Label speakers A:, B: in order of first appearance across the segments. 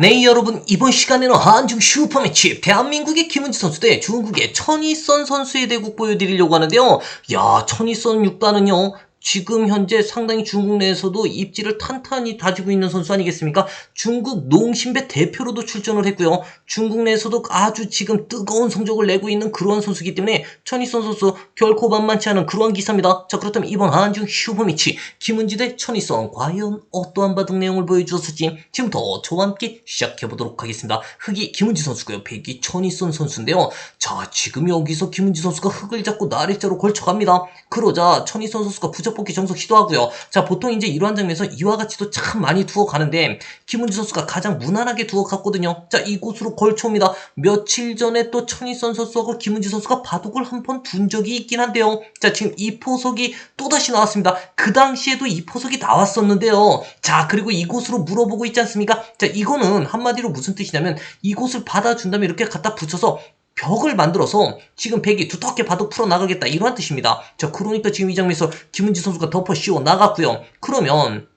A: 네 여러분 이번 시간에는 한중 슈퍼매치 대한민국의 김은지 선수 대 중국의 천이선 선수의 대국 보여드리려고 하는데요. 야 천이선 6단은요 지금 현재 상당히 중국 내에서도 입지를 탄탄히 다지고 있는 선수 아니겠습니까? 중국 농심배 대표로도 출전을 했고요. 중국 내에서도 아주 지금 뜨거운 성적을 내고 있는 그러한 선수이기 때문에 천이선 선수 결코 만만치 않은 그러한 기사입니다. 자 그렇다면 이번 한중 슈퍼매치 김은지 대 천이선 과연 어떠한 바둑 내용을 보여주었을지 지금부터 저와 함께 시작해보도록 하겠습니다. 흑이 김은지 선수고요. 백이 천이선 선수인데요. 자 지금 여기서 김은지 선수가 흑을 잡고 나래자로 걸쳐갑니다. 그러자 천이선 선수가 부적 복귀 정석 시도하고요. 자 보통 이제 이러한 장면에서 이와 같이도 참 많이 두어 가는데 김은지 선수가 가장 무난하게 두어 갔거든요. 자 이곳으로 걸쳐옵니다. 며칠 전에 또 천이선 선수하고 김은지 선수가 바둑을 한 번 둔 적이 있긴 한데요. 자 지금 이 포석이 또다시 나왔습니다. 그 당시에도 이 포석이 나왔었는데요. 자 그리고 이곳으로 물어보고 있지 않습니까? 자 이거는 한마디로 무슨 뜻이냐면 이곳을 받아준 다음에 이렇게 갖다 붙여서 벽을 만들어서 지금 백이 두텁게 바둑 풀어 나가겠다 이러한 뜻입니다. 자 그러니까 지금 이 장면에서 김은지 선수가 덮어 씌워 나갔고요. 그러면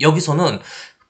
A: 여기서는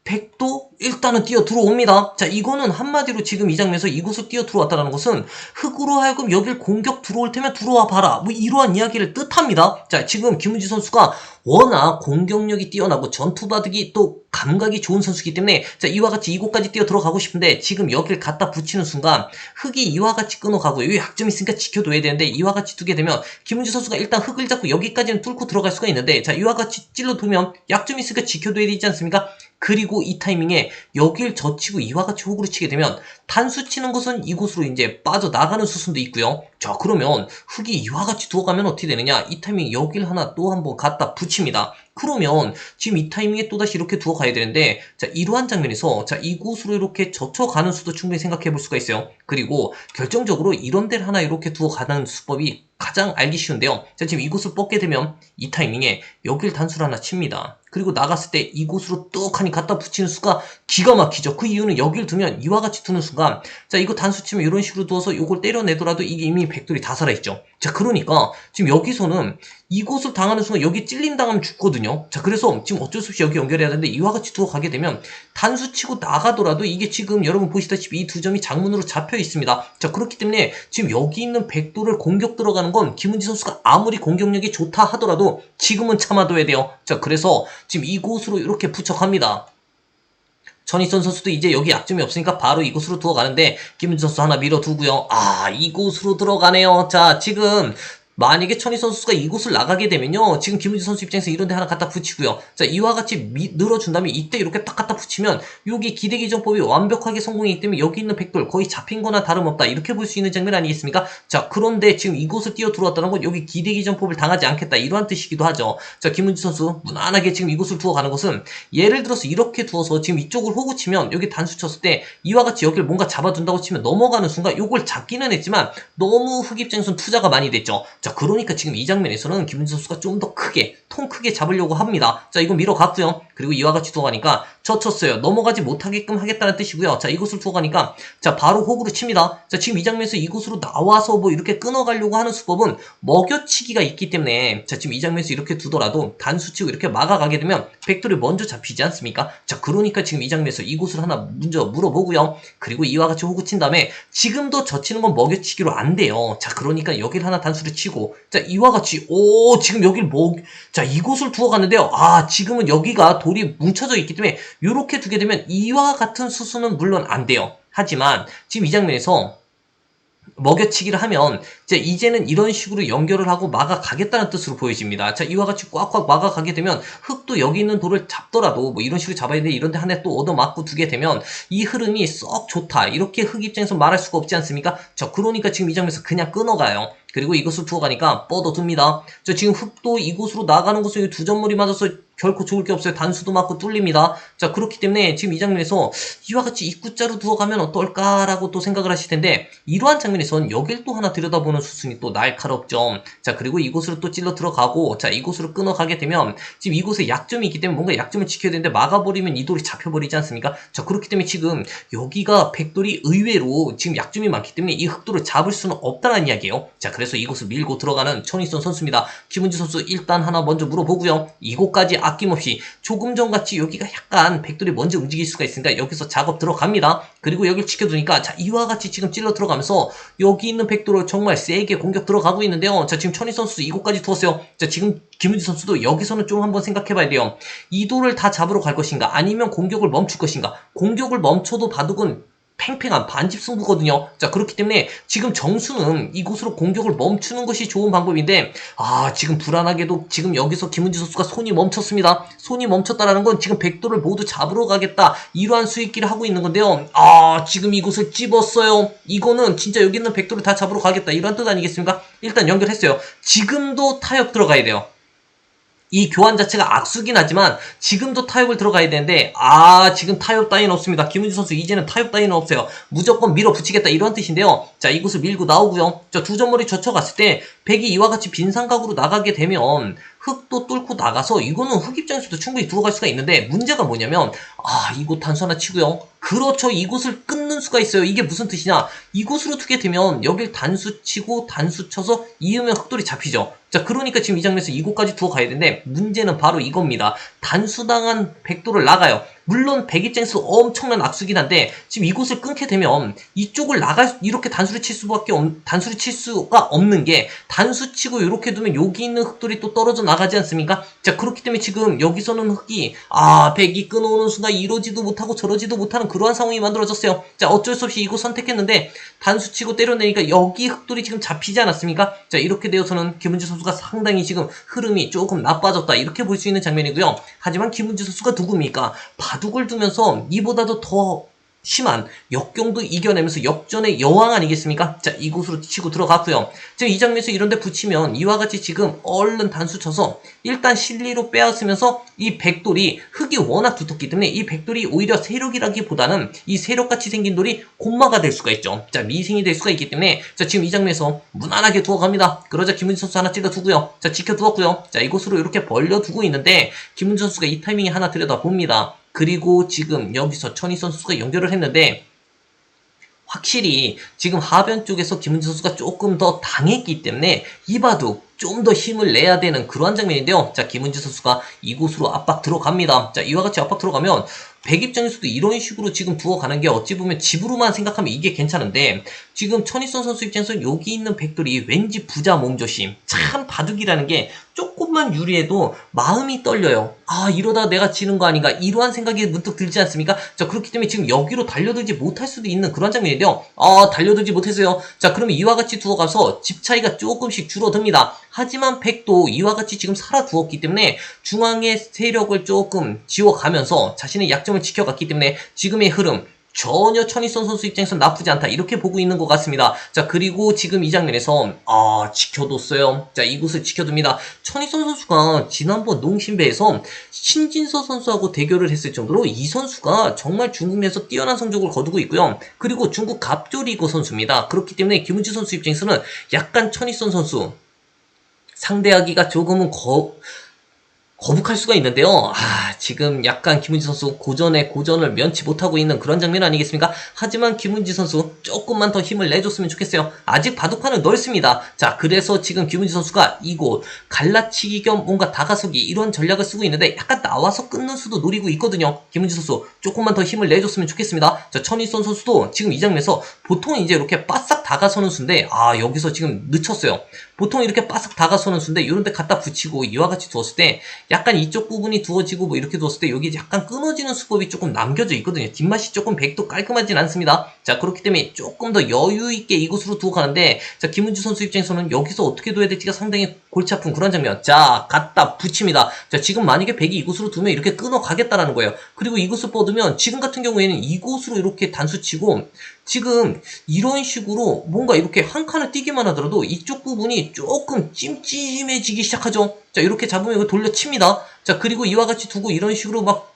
A: 백도 일단은 뛰어 들어옵니다. 자, 이거는 한마디로 지금 이 장면에서 이곳을 뛰어 들어왔다는 것은 흙으로 하여금 여길 공격 들어올 테면 들어와 봐라. 뭐 이러한 이야기를 뜻합니다. 자, 지금 김은지 선수가 워낙 공격력이 뛰어나고 전투 바둑이 또 감각이 좋은 선수이기 때문에 자, 이와 같이 이곳까지 뛰어 들어가고 싶은데 지금 여기를 갖다 붙이는 순간 흙이 이와 같이 끊어가고 여기 약점이 있으니까 지켜둬야 되는데 이와 같이 두게 되면 김은지 선수가 일단 흙을 잡고 여기까지는 뚫고 들어갈 수가 있는데 자, 이와 같이 찔러 두면 약점이 있으니까 지켜둬야 되지 않습니까? 그리고 이 타이밍에 여길 젖히고 이와 같이 호구를 치게 되면 단수 치는 것은 이곳으로 이제 빠져나가는 수순도 있고요. 자 그러면 흙이 이와 같이 두어가면 어떻게 되느냐 이 타이밍 여길 하나 또 한번 갖다 붙입니다. 그러면 지금 이 타이밍에 또다시 이렇게 두어 가야 되는데 자 이러한 장면에서 자 이곳으로 이렇게 젖혀가는 수도 충분히 생각해 볼 수가 있어요. 그리고 결정적으로 이런 데를 하나 이렇게 두어 가는 수법이 가장 알기 쉬운데요. 자 지금 이곳을 뻗게 되면 이 타이밍에 여길 단수를 하나 칩니다. 그리고 나갔을 때 이곳으로 떡하니 갖다 붙이는 수가 기가 막히죠. 그 이유는 여길 두면 이와 같이 두는 순간 자 이거 단수 치면 이런 식으로 두어서 이걸 때려내더라도 이게 이미 백돌이 다 살아있죠. 자 그러니까 지금 여기서는 이곳을 당하는 순간 여기 찔림 당하면 죽거든요. 자 그래서 지금 어쩔 수 없이 여기 연결해야 되는데 이와 같이 두어 가게 되면 단수 치고 나가더라도 이게 지금 여러분 보시다시피 이 두 점이 장문으로 잡혀 있습니다. 자 그렇기 때문에 지금 여기 있는 백돌을 공격 들어가는 건 김은지 선수가 아무리 공격력이 좋다 하더라도 지금은 참아둬야 돼요. 자 그래서 지금 이곳으로 이렇게 붙여갑니다. 전희선 선수도 이제 여기 약점이 없으니까 바로 이곳으로 두어 가는데 김은지 선수 하나 밀어두고요. 아 이곳으로 들어가네요. 자 지금 만약에 천희 선수가 이곳을 나가게 되면요. 지금 김은지 선수 입장에서 이런 데 하나 갖다 붙이고요. 자, 이와 같이 미, 늘어준다면 이때 이렇게 딱 갖다 붙이면 여기 기대기전법이 완벽하게 성공이기 때문에 여기 있는 백돌 거의 잡힌 거나 다름없다. 이렇게 볼 수 있는 장면 아니겠습니까? 자, 그런데 지금 이곳을 뛰어 들어왔다는 건 여기 기대기전법을 당하지 않겠다. 이러한 뜻이기도 하죠. 자, 김은지 선수 무난하게 지금 이곳을 두어 가는 것은 예를 들어서 이렇게 두어서 지금 이쪽을 호구 치면 여기 단수 쳤을 때 이와 같이 여기를 뭔가 잡아둔다고 치면 넘어가는 순간 이걸 잡기는 했지만 너무 흑 입장에서는 투자가 많이 됐죠. 자, 그러니까 지금 이 장면에서는 김은지 선수가 좀 더 크게, 통 크게 잡으려고 합니다. 자, 이거 밀어갔고요. 그리고 이와 같이 두어가니까 젖혔어요. 넘어가지 못하게끔 하겠다는 뜻이고요. 자, 이곳을 두어가니까 자, 바로 호구로 칩니다. 자, 지금 이 장면에서 이곳으로 나와서 뭐 이렇게 끊어가려고 하는 수법은 먹여치기가 있기 때문에 자, 지금 이 장면에서 이렇게 두더라도 단수치고 이렇게 막아가게 되면 백돌이 먼저 잡히지 않습니까? 자, 그러니까 지금 이 장면에서 이곳을 하나 먼저 물어보고요. 그리고 이와 같이 호구 친 다음에 지금도 젖히는 건 먹여치기로 안 돼요. 자, 그러니까 여기를 하나 단수를 치고 자, 이와 같이 오, 지금 여기를 먹 자, 이곳을 두어 갔는데요. 아, 지금은 여기가 돌이 뭉쳐져 있기 때문에 이렇게 두게 되면 이와 같은 수순은 물론 안 돼요. 하지만 지금 이 장면에서 먹여치기를 하면 이제 이제는 이런 식으로 연결을 하고 막아가겠다는 뜻으로 보여집니다. 자 이와 같이 꽉꽉 막아가게 되면 흙도 여기 있는 돌을 잡더라도 뭐 이런 식으로 잡아야 되는데 이런데 한해또 얻어맞고 두게 되면 이 흐름이 썩 좋다 이렇게 흙 입장에서 말할 수가 없지 않습니까? 자 그러니까 지금 이 장면에서 그냥 끊어가요. 그리고 이것을 두어 가니까 뻗어 둡니다. 저 지금 흙도 이곳으로 나가는 곳은 두 점물이 맞아서 결코 좋을 게 없어요. 단수도 맞고 뚫립니다. 자, 그렇기 때문에 지금 이 장면에서 이와 같이 입구자로 두어가면 어떨까라고 또 생각을 하실 텐데, 이러한 장면에선 여길 또 하나 들여다보는 수순이 또 날카롭죠. 자, 그리고 이곳으로 또 찔러 들어가고, 자, 이곳으로 끊어가게 되면, 지금 이곳에 약점이 있기 때문에 뭔가 약점을 지켜야 되는데, 막아버리면 이 돌이 잡혀버리지 않습니까? 자, 그렇기 때문에 지금 여기가 백돌이 의외로 지금 약점이 많기 때문에 이 흑돌을 잡을 수는 없다는 이야기예요. 자, 그래서 그래서 이곳을 밀고 들어가는 천희선 선수입니다. 김은지 선수 일단 하나 먼저 물어보고요. 이곳까지 아낌없이 조금 전같이 여기가 약간 백돌이 먼저 움직일 수가 있으니까 여기서 작업 들어갑니다. 그리고 여기를 지켜두니까 자 이와 같이 지금 찔러 들어가면서 여기 있는 백돌을 정말 세게 공격 들어가고 있는데요. 자 지금 천희 선수 이곳까지 두었어요. 자 지금 김은지 선수도 여기서는 좀 한번 생각해봐야 돼요. 이 돌을 다 잡으러 갈 것인가 아니면 공격을 멈출 것인가 공격을 멈춰도 바둑은 팽팽한 반집 승부거든요. 자, 그렇기 때문에 지금 정수는 이곳으로 공격을 멈추는 것이 좋은 방법인데, 아, 지금 불안하게도 지금 여기서 김은지 선수가 손이 멈췄습니다. 손이 멈췄다라는 건 지금 백도를 모두 잡으러 가겠다. 이러한 수익기를 하고 있는 건데요. 아, 지금 이곳을 찝었어요. 이거는 진짜 여기 있는 백도를 다 잡으러 가겠다. 이런 뜻 아니겠습니까? 일단 연결했어요. 지금도 타협 들어가야 돼요. 이 교환 자체가 악수긴 하지만 지금도 타협을 들어가야 되는데 아 지금 타협 따위는 없습니다. 김은지 선수 이제는 타협 따위는 없어요. 무조건 밀어붙이겠다 이런 뜻인데요. 자 이곳을 밀고 나오고요. 저두 점머리 젖혀갔을 때 백이 이와 같이 빈상각으로 나가게 되면 흙도 뚫고 나가서 이거는 흙 입장에서도 충분히 들어갈 수가 있는데 문제가 뭐냐면 아 이곳 단수 하나 치고요. 그렇죠 이곳을 끊는 수가 있어요. 이게 무슨 뜻이냐 이곳으로 두게 되면 여길 단수 치고 단수 쳐서 이으면 흙돌이 잡히죠. 자 그러니까 지금 이 장면에서 이곳까지 두어 가야 되는데 문제는 바로 이겁니다. 단수당한 백도를 나가요. 물론 백 입장에서 엄청난 악수긴 한데 지금 이곳을 끊게 되면 이쪽을 나갈 이렇게 단수를 칠 수밖에 없, 단수를 칠 수가 없는 게 단수 치고 이렇게 두면 여기 있는 흙돌이 또 떨어져 나가지 않습니까? 자 그렇기 때문에 지금 여기서는 흙이 아 백이 끊어오는 순간 이러지도 못하고 저러지도 못하는 그러한 상황이 만들어졌어요. 자 어쩔 수 없이 이곳 선택했는데 단수 치고 때려내니까 여기 흙돌이 지금 잡히지 않았습니까? 자 이렇게 되어서는 김은지 선수가 상당히 지금 흐름이 조금 나빠졌다 이렇게 볼 수 있는 장면이고요. 하지만 김은지 선수가 누굽니까? 바 둑을 두면서 이보다도 더 심한 역경도 이겨내면서 역전의 여왕 아니겠습니까? 자, 이곳으로 치고 들어갔고요. 지금 이 장면에서 이런데 붙이면 이와 같이 지금 얼른 단수 쳐서 일단 실리로 빼앗으면서 이 백돌이 흙이 워낙 두텁기 때문에 이 백돌이 오히려 세력이라기보다는 이 세력같이 생긴 돌이 곤마가 될 수가 있죠. 자, 미생이 될 수가 있기 때문에 자, 지금 이 장면에서 무난하게 두어갑니다. 그러자 김은지 선수 하나 찔러두고요. 자, 지켜두었고요. 자, 이곳으로 이렇게 벌려두고 있는데 김은지 선수가 이 타이밍에 하나 들여다봅니다. 그리고 지금 여기서 천희 선수가 연결을 했는데 확실히 지금 하변 쪽에서 김은지 선수가 조금 더 당했기 때문에 이바둑 좀 더 힘을 내야 되는 그러한 장면인데요. 자, 김은지 선수가 이곳으로 압박 들어갑니다. 자, 이와 같이 압박 들어가면 백 입장에서도 이런 식으로 지금 두어가는 게 어찌 보면 집으로만 생각하면 이게 괜찮은데 지금 천희선 선수 입장에서 여기 있는 백돌이 왠지 부자 몸조심 참 바둑이라는 게 조금만 유리해도 마음이 떨려요. 아 이러다 내가 지는 거 아닌가? 이러한 생각이 문득 들지 않습니까? 자 그렇기 때문에 지금 여기로 달려들지 못할 수도 있는 그런 장면인데요. 아 달려들지 못했어요. 자 그러면 이와 같이 두어가서 집 차이가 조금씩 줄어듭니다 하지만 백도 이와 같이 지금 살아두었기 때문에 중앙의 세력을 조금 지워가면서 자신의 약점을 지켜갔기 때문에 지금의 흐름 전혀 천희선 선수 입장에서 나쁘지 않다 이렇게 보고 있는 것 같습니다. 자 그리고 지금 이 장면에서 아 지켜뒀어요. 자 이곳을 지켜둡니다. 천희선 선수가 지난번 농심배에서 신진서 선수하고 대결을 했을 정도로 이 선수가 정말 중국 내에서 뛰어난 성적을 거두고 있고요. 그리고 중국 갑조리거 선수입니다. 그렇기 때문에 김은지 선수 입장에서는 약간 천희선 선수 상대하기가 조금은 거, 거북할 수가 있는데요. 아, 지금 약간 김은지 선수 고전에 고전을 면치 못하고 있는 그런 장면 아니겠습니까? 하지만 김은지 선수 조금만 더 힘을 내줬으면 좋겠어요. 아직 바둑판은 넓습니다. 자, 그래서 지금 김은지 선수가 이곳 갈라치기 겸 뭔가 다가서기 이런 전략을 쓰고 있는데 약간 나와서 끊는 수도 노리고 있거든요. 김은지 선수 조금만 더 힘을 내줬으면 좋겠습니다. 자, 천희선 선수도 지금 이 장면에서 보통 이제 이렇게 바싹 다가서는 수인데 아, 여기서 지금 늦췄어요. 보통 이렇게 바싹 다가서는 수인데 이런 데 갖다 붙이고 이와 같이 두었을 때 약간 이쪽 부분이 두어지고 뭐 이렇게 두었을 때 여기 약간 끊어지는 수법이 조금 남겨져 있거든요. 뒷맛이 조금 백도 깔끔하진 않습니다. 자 그렇기 때문에 조금 더 여유 있게 이곳으로 두어 가는데 자 김은주 선수 입장에서는 여기서 어떻게 둬야 될지가 상당히 골치 아픈 그런 장면. 자 갖다 붙입니다. 자 지금 만약에 백이 이곳으로 두면 이렇게 끊어 가겠다라는 거예요. 그리고 이곳을 뻗으면 지금 같은 경우에는 이곳으로 이렇게 단수 치고 지금 이런 식으로 뭔가 이렇게 한 칸을 뛰기만 하더라도 이쪽 부분이 조금 찜찜해지기 시작하죠. 자, 이렇게 잡으면 이거 돌려칩니다. 자, 그리고 이와 같이 두고 이런 식으로 막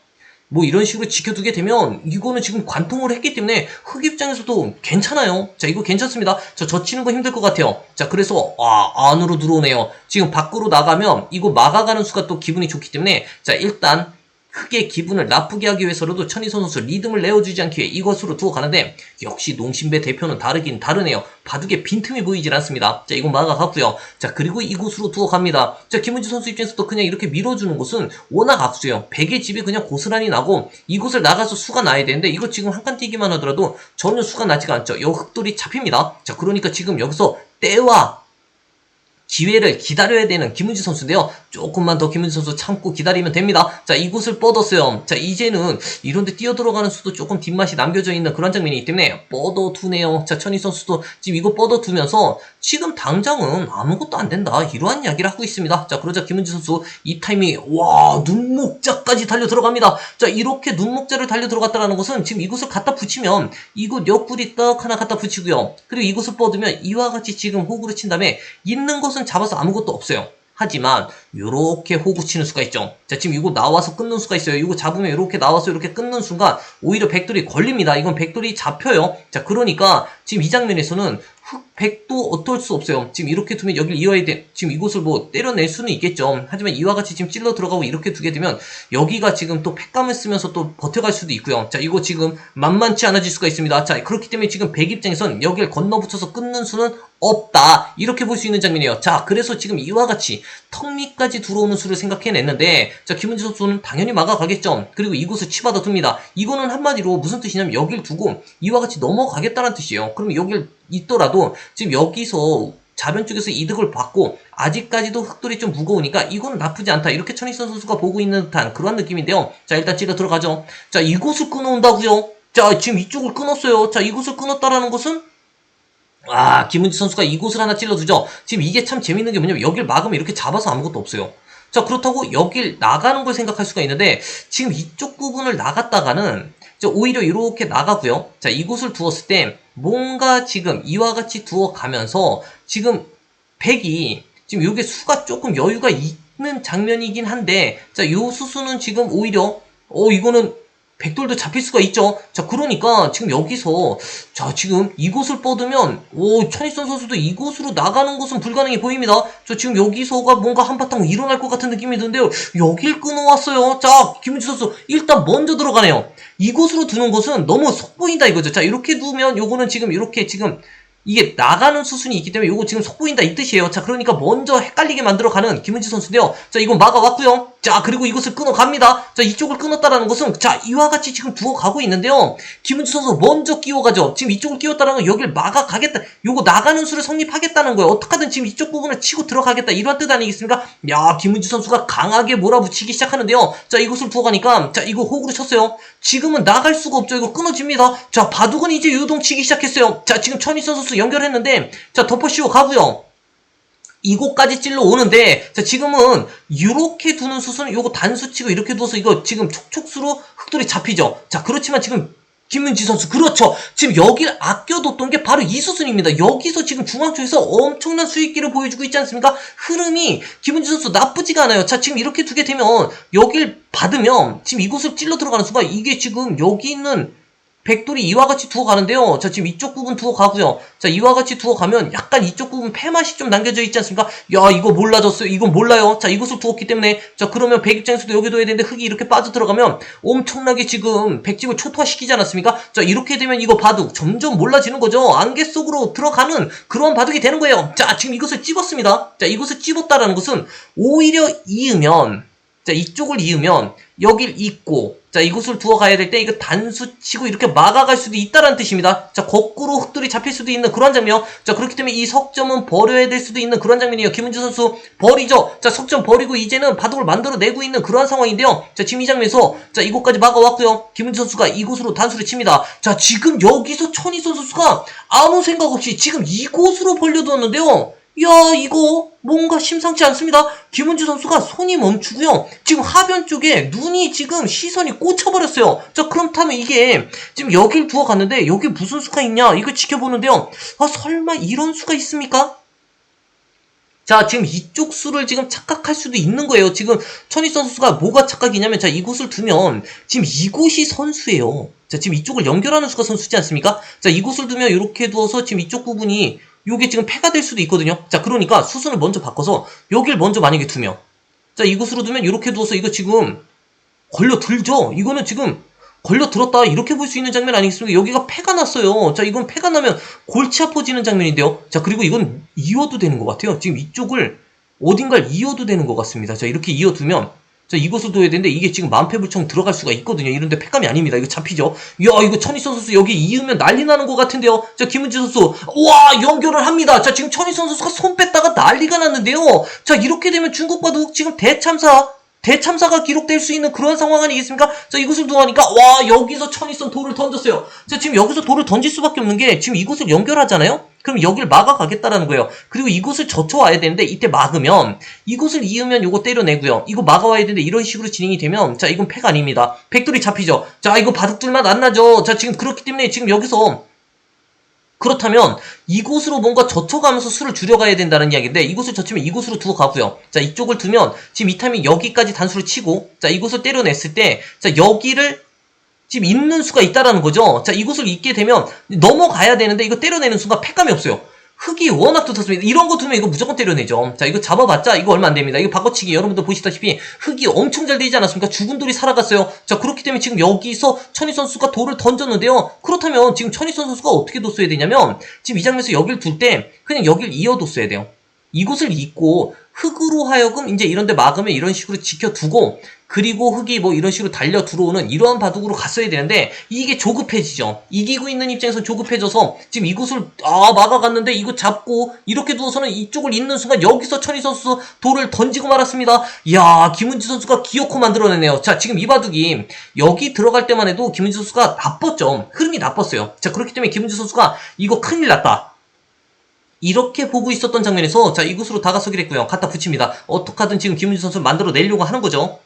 A: 뭐 이런 식으로 지켜두게 되면 이거는 지금 관통을 했기 때문에 흙 입장에서도 괜찮아요. 자, 이거 괜찮습니다. 저 젖히는 거 힘들 것 같아요. 자, 그래서 아, 안으로 들어오네요. 지금 밖으로 나가면 이거 막아가는 수가 또 기분이 좋기 때문에 자, 일단 흑의 기분을 나쁘게 하기 위해서라도 천희선 선수 리듬을 내어주지 않기 위해 이것으로 두어 가는데 역시 농심배 대표는 다르긴 다르네요. 바둑에 빈틈이 보이질 않습니다. 자 이건 막아갔고요. 자 그리고 이곳으로 두어 갑니다. 자 김은지 선수 입장에서도 그냥 이렇게 밀어주는 곳은 워낙 악수예요. 백의 집이 그냥 고스란히 나고 이곳을 나가서 수가 나야 되는데 이거 지금 한 칸 뛰기만 하더라도 전혀 수가 나지가 않죠. 여 흑돌이 잡힙니다. 자 그러니까 지금 여기서 때와 기회를 기다려야 되는 김은지 선수인데요. 조금만 더 김은지 선수 참고 기다리면 됩니다. 자, 이곳을 뻗었어요. 자, 이제는 이런데 뛰어들어가는 수도 조금 뒷맛이 남겨져 있는 그런 장면이기 때문에 뻗어두네요. 자, 천희 선수도 지금 이거 뻗어두면서 지금 당장은 아무것도 안 된다. 이러한 이야기를 하고 있습니다. 자, 그러자 김은지 선수 이 타이밍에 와, 눈목자까지 달려 들어갑니다. 자, 이렇게 눈목자를 달려 들어갔다는 것은 지금 이곳을 갖다 붙이면 이곳 옆구리 떡 하나 갖다 붙이고요. 그리고 이곳을 뻗으면 이와 같이 지금 호구를 친 다음에 있는 것은 잡아서 아무것도 없어요. 하지만 요렇게 호구 치는 수가 있죠. 자 지금 이거 나와서 끊는 수가 있어요. 이거 잡으면 이렇게 나와서 이렇게 끊는 순간 오히려 백돌이 걸립니다. 이건 백돌이 잡혀요. 자 그러니까 지금 이 장면에서는 흑 백도 어떨 수 없어요. 지금 이렇게 두면 여기를 이어야 돼. 지금 이곳을 뭐 때려낼 수는 있겠죠. 하지만 이와 같이 지금 찔러 들어가고 이렇게 두게 되면 여기가 지금 또 팩감을 쓰면서 또 버텨갈 수도 있고요. 자 이거 지금 만만치 않아질 수가 있습니다. 자 그렇기 때문에 지금 백 입장에선 여기를 건너붙여서 끊는 수는 없다. 이렇게 볼 수 있는 장면이에요. 자, 그래서 지금 이와 같이 턱 밑까지 들어오는 수를 생각해냈는데, 자, 김은지 선수는 당연히 막아가겠죠. 그리고 이곳을 치받아 둡니다. 이거는 한마디로 무슨 뜻이냐면 여길 두고 이와 같이 넘어가겠다는 뜻이에요. 그럼 여길 있더라도 지금 여기서 자변 쪽에서 이득을 받고 아직까지도 흑돌이 좀 무거우니까 이거는 나쁘지 않다 이렇게 천희선 선수가 보고 있는 듯한 그런 느낌인데요 자 일단 찌려 들어가죠 자 이곳을 끊어온다고요 자 지금 이쪽을 끊었어요 자 이곳을 끊었다라는 것은 아, 김은지 선수가 이곳을 하나 찔러두죠. 지금 이게 참 재밌는 게 뭐냐면 여길 막으면 이렇게 잡아서 아무것도 없어요. 자, 그렇다고 여길 나가는 걸 생각할 수가 있는데 지금 이쪽 부분을 나갔다가는 자, 오히려 이렇게 나가고요. 자, 이곳을 두었을 때 뭔가 지금 이와 같이 두어가면서 지금 백이 지금 이게 수가 조금 여유가 있는 장면이긴 한데 자, 요 수수는 지금 오히려 어, 이거는 백돌도 잡힐 수가 있죠. 자, 그러니까 지금 여기서 자, 지금 이곳을 뻗으면 오, 천희선 선수도 이곳으로 나가는 것은 불가능해 보입니다. 저 지금 여기서가 뭔가 한바탕 일어날 것 같은 느낌이 드는데요. 여길 끊어왔어요. 자, 김은지 선수 일단 먼저 들어가네요. 이곳으로 두는 것은 너무 속보인다 이거죠. 자, 이렇게 두면 요거는 지금 이렇게 지금 이게 나가는 수순이 있기 때문에 요거 지금 속보인다 이 뜻이에요. 자, 그러니까 먼저 헷갈리게 만들어가는 김은지 선수인데요. 자, 이건 막아왔고요. 자, 그리고 이것을 끊어갑니다. 자, 이쪽을 끊었다라는 것은 자, 이와 같이 지금 두어가고 있는데요. 김은지 선수 먼저 끼워가죠. 지금 이쪽을 끼웠다는 건 여길 막아가겠다. 요거 나가는 수를 성립하겠다는 거예요. 어떻게든 지금 이쪽 부분을 치고 들어가겠다. 이런 뜻 아니겠습니까? 야, 김은지 선수가 강하게 몰아붙이기 시작하는데요. 자, 이것을 두어가니까 자, 이거 호구로 쳤어요. 지금은 나갈 수가 없죠. 이거 끊어집니다. 자, 바둑은 이제 요동치기 시작했어요. 자, 지금 천희선 선수 연결했는데 자, 덮어씌워 가고요. 이곳까지 찔러 오는데 자 지금은 이렇게 두는 수순은 요거 단수치고 이렇게 두어서 이거 지금 촉촉수로 흑돌이 잡히죠? 자 그렇지만 지금 김윤지 선수 그렇죠. 지금 여기를 아껴뒀던 게 바로 이 수순입니다. 여기서 지금 중앙 쪽에서 엄청난 수익기를 보여주고 있지 않습니까? 흐름이 김윤지 선수 나쁘지가 않아요. 자 지금 이렇게 두게 되면 여길 받으면 지금 이곳을 찔러 들어가는 순간 이게 지금 여기 있는 백돌이 이와 같이 두어 가는데요. 자, 지금 이쪽 부분 두어 가고요. 자, 이와 같이 두어 가면 약간 이쪽 부분 폐맛이 좀 남겨져 있지 않습니까? 야, 이거 몰라졌어요. 이건 몰라요. 자, 이것을 두었기 때문에 자, 그러면 백 입장에서도 여기 둬야 되는데 흙이 이렇게 빠져 들어가면 엄청나게 지금 백집을 초토화시키지 않았습니까? 자, 이렇게 되면 이거 바둑 점점 몰라지는 거죠. 안개 속으로 들어가는 그런 바둑이 되는 거예요. 자, 지금 이것을 찝었습니다. 자, 이것을 찝었다라는 것은 오히려 이으면 자, 이쪽을 이으면 여길 잇고 자, 이곳을 두어 가야 될 때 이거 단수 치고 이렇게 막아갈 수도 있다라는 뜻입니다. 자, 거꾸로 흑돌이 잡힐 수도 있는 그런 장면. 자, 그렇기 때문에 이 석점은 버려야 될 수도 있는 그런 장면이에요. 김은지 선수 버리죠. 자, 석점 버리고 이제는 바둑을 만들어내고 있는 그러한 상황인데요. 자, 지금 이 장면에서 자, 이곳까지 막아왔고요. 김은지 선수가 이곳으로 단수를 칩니다. 자, 지금 여기서 천희선 선수가 아무 생각 없이 지금 이곳으로 벌려두었는데요. 야 이거 뭔가 심상치 않습니다. 김은주 선수가 손이 멈추고요. 지금 하변 쪽에 눈이 지금 시선이 꽂혀버렸어요. 자 그렇다면 이게 지금 여길 두어 갔는데 여기 무슨 수가 있냐 이거 지켜보는데요. 아 설마 이런 수가 있습니까? 자, 지금 이쪽 수를 지금 착각할 수도 있는 거예요. 지금 천희 선수가 뭐가 착각이냐면, 자, 이곳을 두면, 지금 이곳이 선수예요. 자, 지금 이쪽을 연결하는 수가 선수지 않습니까? 자, 이곳을 두면 이렇게 두어서 지금 이쪽 부분이 요게 지금 패가 될 수도 있거든요. 자, 그러니까 수순을 먼저 바꿔서 여길 먼저 만약에 두면 자, 이곳으로 두면 이렇게 두어서 이거 지금 걸려 들죠? 이거는 지금 걸려 들었다 이렇게 볼 수 있는 장면 아니겠습니까? 여기가 패가 났어요. 자, 이건 패가 나면 골치 아파지는 장면인데요. 자, 그리고 이건 이어도 되는 것 같아요. 지금 이쪽을 어딘가를 이어도 되는 것 같습니다. 자, 이렇게 이어두면 자, 이곳을 둬야 되는데 이게 지금 만패불청 들어갈 수가 있거든요. 이런데 패감이 아닙니다. 이거 잡히죠? 야, 이거 천희선 선수 여기 이으면 난리 나는 것 같은데요. 자, 김은지 선수. 와, 연결을 합니다. 자, 지금 천희선 선수가 손 뺐다가 난리가 났는데요. 자, 이렇게 되면 중국과도 지금 대참사 대참사가 기록될 수 있는 그런 상황 아니겠습니까? 자, 이곳을 두하니까, 와, 여기서 천이선 돌을 던졌어요. 자, 지금 여기서 돌을 던질 수밖에 없는 게, 지금 이곳을 연결하잖아요? 그럼 여길 막아가겠다라는 거예요. 그리고 이곳을 젖혀와야 되는데, 이때 막으면, 이곳을 이으면 요거 때려내고요. 이거 막아와야 되는데, 이런 식으로 진행이 되면, 자, 이건 패가 아닙니다. 백돌이 잡히죠. 자, 이거 바둑둘만 안 나죠. 자, 지금 그렇기 때문에 지금 여기서, 그렇다면 이곳으로 뭔가 젖혀가면서 수를 줄여가야 된다는 이야기인데 이곳을 젖히면 이곳으로 두고 가고요. 자 이쪽을 두면 지금 이 타이밍 여기까지 단수를 치고 자 이곳을 때려냈을 때 자 여기를 지금 있는 수가 있다라는 거죠. 자 이곳을 있게 되면 넘어가야 되는데 이거 때려내는 순간 패감이 없어요. 흙이 워낙 두텁습니다. 이런 거 두면 이거 무조건 때려내죠. 자, 이거 잡아봤자 이거 얼마 안 됩니다. 이거 바꿔치기 여러분들 보시다시피 흙이 엄청 잘 되지 않았습니까? 죽은 돌이 살아갔어요. 자, 그렇기 때문에 지금 여기서 천희 선수가 돌을 던졌는데요. 그렇다면 지금 천희 선수가 어떻게 뒀어야 되냐면 지금 이 장면에서 여길 둘 때 그냥 여길 이어뒀어야 돼요. 이곳을 잇고 흙으로 하여금 이제 이런데 막으면 이런 식으로 지켜두고 그리고 흙이 뭐 이런 식으로 달려 들어오는 이러한 바둑으로 갔어야 되는데 이게 조급해지죠. 이기고 있는 입장에서 조급해져서 지금 이곳을 아 막아갔는데 이거 잡고 이렇게 두어서는 이쪽을 잇는 순간 여기서 천희 선수 돌을 던지고 말았습니다. 이야 김은지 선수가 기어코 만들어내네요. 자 지금 이 바둑이 여기 들어갈 때만 해도 김은지 선수가 나빴죠. 흐름이 나빴어요. 자 그렇기 때문에 김은지 선수가 이거 큰일 났다. 이렇게 보고 있었던 장면에서 자 이곳으로 다가서기로 했고요. 갖다 붙입니다. 어떻게든 지금 김은지 선수를 만들어 내려고 하는 거죠.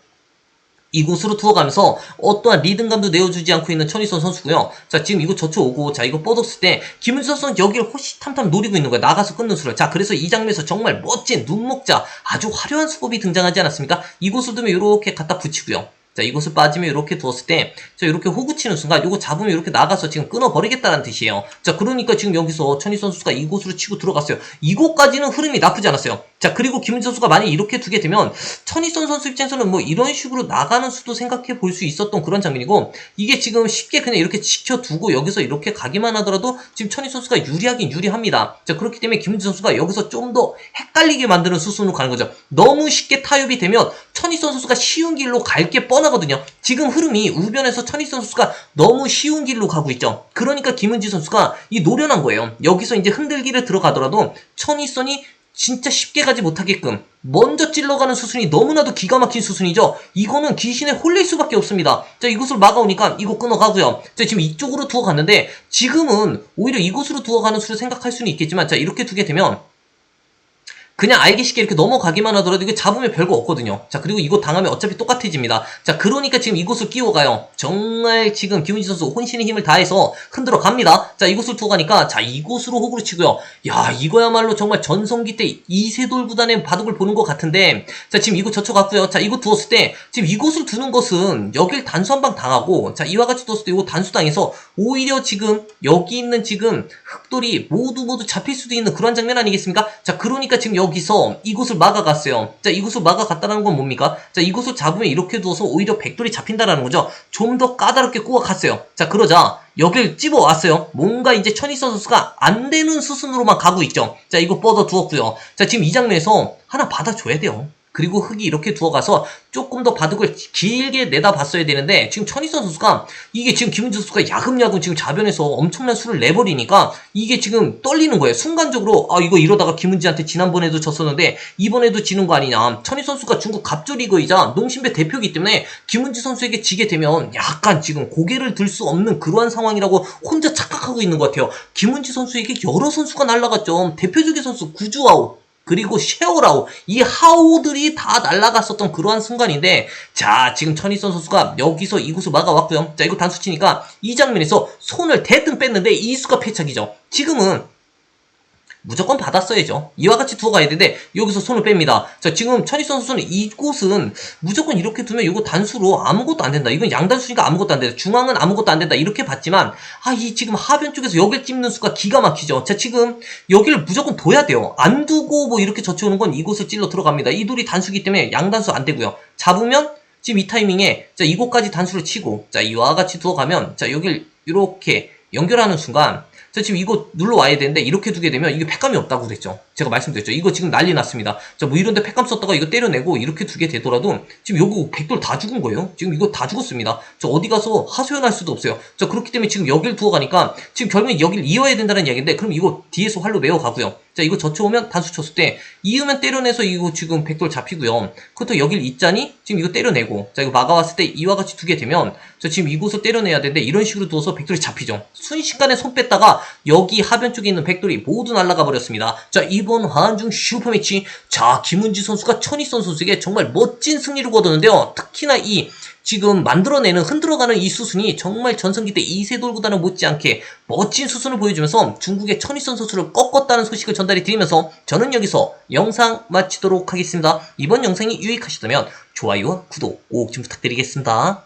A: 이곳으로 투어가면서 어떠한 리듬감도 내어주지 않고 있는 천희선 선수고요. 자 지금 이거 젖혀오고 자 이거 뻗었을 때 김은지 선수는 여기를 호시탐탐 노리고 있는 거예요. 나가서 끊는 수를. 자 그래서 이 장면에서 정말 멋진 눈목자 아주 화려한 수법이 등장하지 않았습니까? 이곳을 두면 이렇게 갖다 붙이고요. 자 이곳을 빠지면 이렇게 두었을 때 자 이렇게 호구 치는 순간 이거 잡으면 이렇게 나가서 지금 끊어버리겠다는 뜻이에요. 자 그러니까 지금 여기서 천희 선수가 이곳으로 치고 들어갔어요. 이곳까지는 흐름이 나쁘지 않았어요 자 그리고 김은지 선수가 만약 이렇게 두게 되면 천희선 선수 입장에서는 뭐 이런 식으로 나가는 수도 생각해 볼 수 있었던 그런 장면이고 이게 지금 쉽게 그냥 이렇게 지켜두고 여기서 이렇게 가기만 하더라도 지금 천희 선수가 유리하긴 유리합니다. 자 그렇기 때문에 김은지 선수가 여기서 좀 더 헷갈리게 만드는 수순으로 가는 거죠. 너무 쉽게 타협이 되면 천희선 선수가 쉬운 길로 갈 게 뻔하거든요. 지금 흐름이 우변에서 천희선 선수가 너무 쉬운 길로 가고 있죠. 그러니까 김은지 선수가 이 노련한 거예요. 여기서 이제 흔들기를 들어가더라도 천희선이 진짜 쉽게 가지 못하게끔 먼저 찔러가는 수순이 너무나도 기가 막힌 수순이죠. 이거는 귀신에 홀릴 수밖에 없습니다. 자 이곳을 막아오니까 이거 끊어가고요. 자 지금 이쪽으로 두어 갔는데 지금은 오히려 이곳으로 두어 가는 수를 생각할 수는 있겠지만 자 이렇게 두게 되면 그냥 알기 쉽게 이렇게 넘어가기만 하더라도 이거 잡으면 별거 없거든요. 자, 그리고 이거 당하면 어차피 똑같아집니다. 자, 그러니까 지금 이곳을 끼워 가요. 정말 지금 김은지 선수 혼신의 힘을 다해서 흔들어 갑니다. 자, 이곳을 두고 가니까, 자, 이곳으로 호구를 치고요. 야, 이거야말로 정말 전성기 때 이세돌 구단의 바둑을 보는 것 같은데, 자, 지금 이곳 젖혀 갔고요. 자, 이곳 두었을 때, 지금 이곳을 두는 것은 여길 단수 한 방 당하고, 자, 이와 같이 두었을 때 이거 단수 당해서 오히려 지금 여기 있는 지금 흑돌이 모두 모두 잡힐 수도 있는 그런 장면 아니겠습니까? 자, 그러니까 지금 여 기서 이곳을 막아갔어요. 자, 이곳을 막아갔다는 건 뭡니까? 자, 이곳을 잡으면 이렇게 두어서 오히려 백돌이 잡힌다라는 거죠. 좀 더 까다롭게 꼬아갔어요. 자, 그러자 여길 찝어왔어요. 뭔가 이제 천희선 선수가 안 되는 수순으로만 가고 있죠. 자, 이거 뻗어 두었고요. 자, 지금 이 장면에서 하나 받아줘야 돼요. 그리고 흙이 이렇게 두어가서 조금 더 바둑을 길게 내다봤어야 되는데 지금 천희선 선수가 이게 지금 김은지 선수가 야금야금 지금 자변에서 엄청난 수를 내버리니까 이게 지금 떨리는 거예요. 순간적으로 아 이거 이러다가 김은지한테 지난번에도 졌었는데 이번에도 지는 거 아니냐. 천희 선수가 중국 갑조리그이자 농심배 대표이기 때문에 김은지 선수에게 지게 되면 약간 지금 고개를 들 수 없는 그러한 상황이라고 혼자 착각하고 있는 것 같아요. 김은지 선수에게 여러 선수가 날라갔죠. 대표적인 선수 구주아우 그리고 쉐오라우 이 하오들이 다 날아갔었던 그러한 순간인데 자 지금 천희선 선수가 여기서 이곳을 막아왔고요. 자 이거 단수 치니까 이 장면에서 손을 대뜸 뺐는데 이수가 패착이죠. 지금은 무조건 받았어야죠. 이와 같이 두어 가야 되는데 여기서 손을 뺍니다. 자 지금 천희선 선수는 이곳은 무조건 이렇게 두면 이거 단수로 아무것도 안 된다. 이건 양단수니까 아무것도 안 된다. 중앙은 아무것도 안 된다. 이렇게 봤지만 아 이 지금 하변 쪽에서 여길 찝는 수가 기가 막히죠. 자 지금 여기를 무조건 둬야 돼요. 안 두고 뭐 이렇게 젖혀오는 건 이곳을 찔러 들어갑니다. 이 돌이 단수기 때문에 양단수 안 되고요. 잡으면 지금 이 타이밍에 자 이곳까지 단수를 치고 자 이와 같이 두어가면 자 여길 이렇게 연결하는 순간 자 지금 이거 눌러 와야 되는데 이렇게 두게 되면 이게 팩감이 없다고 그랬죠. 제가 말씀드렸죠. 이거 지금 난리 났습니다. 자 뭐 이런데 팩감 썼다가 이거 때려내고 이렇게 두게 되더라도 지금 요거 백돌 다 죽은 거예요. 지금 이거 다 죽었습니다. 저 어디 가서 하소연할 수도 없어요. 자 그렇기 때문에 지금 여길 두어가니까 지금 결국엔 여길 이어야 된다는 이야기인데 그럼 이거 뒤에서 활로 메어 가고요 자 이거 젖혀오면 단수 쳤을 때 이으면 때려내서 이거 지금 백돌 잡히고요. 그것도 여길 있자니 지금 이거 때려내고. 자 이거 막아왔을 때 이와 같이 두게 되면 자 지금 이곳을 때려내야 되는데 이런 식으로 두어서 백돌이 잡히죠. 순식간에 손 뺐다가 여기 하변 쪽에 있는 백돌이 모두 날아가 버렸습니다. 자 이번 한중 슈퍼매치. 자 김은지 선수가 천희선 선수에게 정말 멋진 승리를 거두는데요. 특히나 이 지금 만들어내는 흔들어가는 이 수순이 정말 전성기 때 이세돌보다는 못지않게 멋진 수순을 보여주면서 중국의 천희선 선수를 꺾었다는 소식을 전달해 드리면서 저는 여기서 영상 마치도록 하겠습니다. 이번 영상이 유익하셨다면 좋아요와 구독 꼭 좀 부탁드리겠습니다.